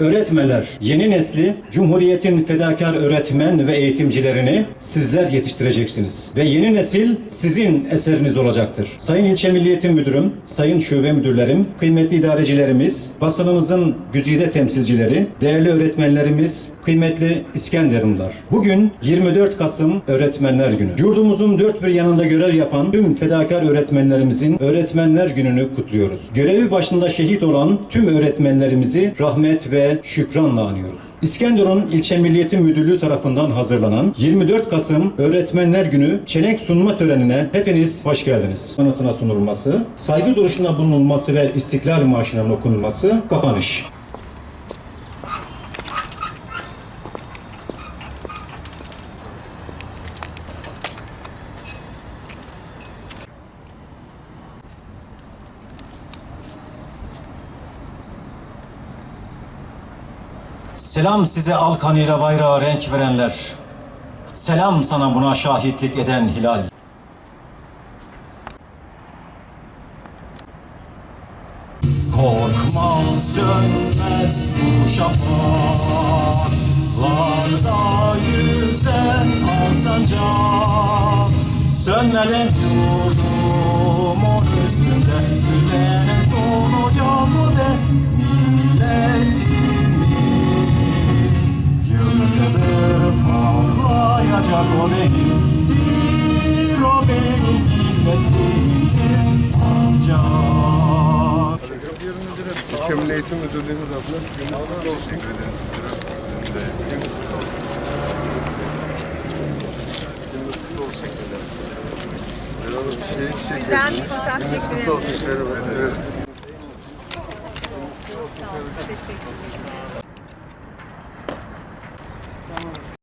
Öğretmeler, yeni nesli Cumhuriyet'in fedakar öğretmen ve eğitimcilerini sizler yetiştireceksiniz. Ve yeni nesil sizin eseriniz olacaktır. Sayın İlçe Milli Eğitim Müdürüm, Sayın Şube Müdürlerim, kıymetli idarecilerimiz, basınımızın güzide temsilcileri, değerli öğretmenlerimiz, kıymetli İskenderunlar. Bugün 24 Kasım Öğretmenler Günü. Yurdumuzun dört bir yanında görev yapan tüm fedakar öğretmenlerimizin Öğretmenler Günü'nü kutluyoruz. Görevi başında şehit olan tüm öğretmenlerimizi rahmet ve şükranla anıyoruz. İskenderun İlçe Milli Eğitim Müdürlüğü tarafından hazırlanan 24 Kasım Öğretmenler Günü çelenk sunma törenine hepiniz hoş geldiniz. Anıtına sunulması, saygı duruşuna bulunulması ve İstiklal Marşı'nın okunması kapanış. Selam size al kanıyla bayrağa renk verenler. Selam sana buna şahitlik eden hilal. Korkma sönmez bu şafaklarda yüzen alsancak. Sönmeden yurdumun üstünde güneş Çemin Eğitim Müdürlüğümüz adına günlük olsun. Teşekkür ederim. Şey, şey, ben fotoğraf çekiyorum. Evet. Çok sağ olun. Teşekkür ederim.